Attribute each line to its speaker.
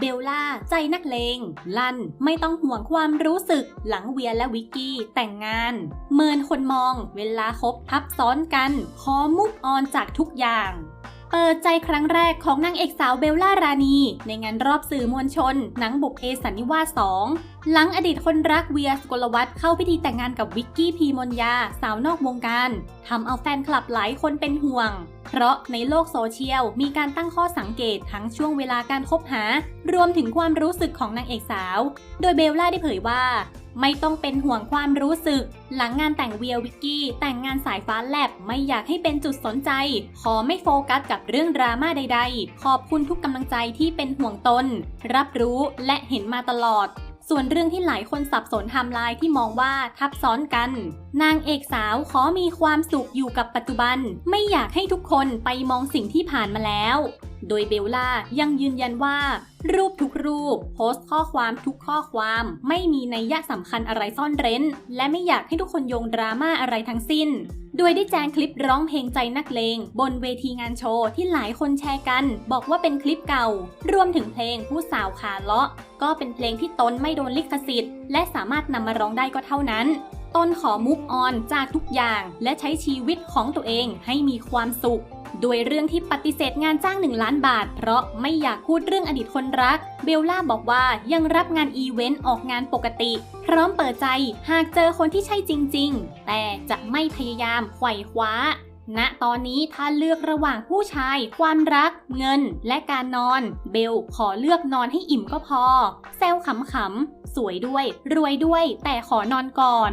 Speaker 1: เบลล่า ใจนักเลง ลั่น ไม่ต้องห่วงความรู้สึก หลังเวียและวิกกี้ แต่งงาน เมินคนมอง เวลาคบทับซ้อนกัน ขอมุกออนจากทุกอย่างเปิดใจครั้งแรกของนางเอกสาวเบลล่ารานี ในงานรอบสื่อมวลชน หนังบุพเพสันนิวาส 2 หลังอดีตคนรักเวียสกลวัตเข้าพิธีแต่งงานกับวิกกี้พีมนยา สาวนอกวงการทำเอาแฟนคลับหลายคนเป็นห่วง เพราะในโลกโซเชียลมีการตั้งข้อสังเกตทั้งช่วงเวลาการคบหา รวมถึงความรู้สึกของนางเอกสาว โดยเบลล่าได้เผยว่า ไม่ต้องเป็นห่วงความรู้สึก หลังงานแต่งเวียวิกกี้ แต่งงานสายฟ้าแลบไม่อยากให้เป็นจุดสนใจ ขอไม่โฟกัสกับเรื่องดราม่าใด ๆ ขอบคุณทุกกำลังใจที่เป็นห่วงตน รับรู้และเห็นมาตลอด ส่วนเรื่องที่หลายคนสับสนไทม์ไลน์ที่มองว่าทับซ้อนกัน นางเอกสาวขอมีความสุขอยู่กับปัจจุบัน ไม่อยากให้ทุกคนไปมองสิ่งที่ผ่านมาแล้ว โดยเบลล่ายังยืนยันว่า รูปทุกรูป โพสต์ข้อความทุกข้อความ ไม่มีนัยยะสำคัญอะไรซ่อนเร้น และไม่อยากให้ทุกคนโยงดราม่าอะไรทั้งสิ้น โดยได้แจ้งคลิปร้องเพลงใจนักเลง บนเวทีงานโชว์ที่หลายคนแชร์กัน บอกว่าเป็นคลิปเก่า รวมถึงเพลงผู้สาวขาเลาะ ก็เป็นเพลงที่ตนไม่โดนลิขสิทธิ์ และสามารถนำมาร้องได้ก็เท่านั้นตนขอมุกออนจากทุกอย่าง และใช้ชีวิตของตัวเองให้มีความสุข โดยเรื่องที่ปฏิเสธงานจ้าง 1 ล้านบาท เพราะไม่อยากพูดเรื่องอดีตคนรัก เบลล่าบอกว่ายังรับงานอีเวนต์ออกงานปกติ พร้อมเปิดใจหากเจอคนที่ใช่จริง ๆ แต่จะไม่พยายามไขว่คว้าณตอนนี้ถ้าเลือกระหว่างผู้ชาย ความรัก เงิน และการนอน เบลขอเลือกนอนให้อิ่มก็พอ แซวขำๆ สวยด้วย รวยด้วย แต่ขอนอนก่อน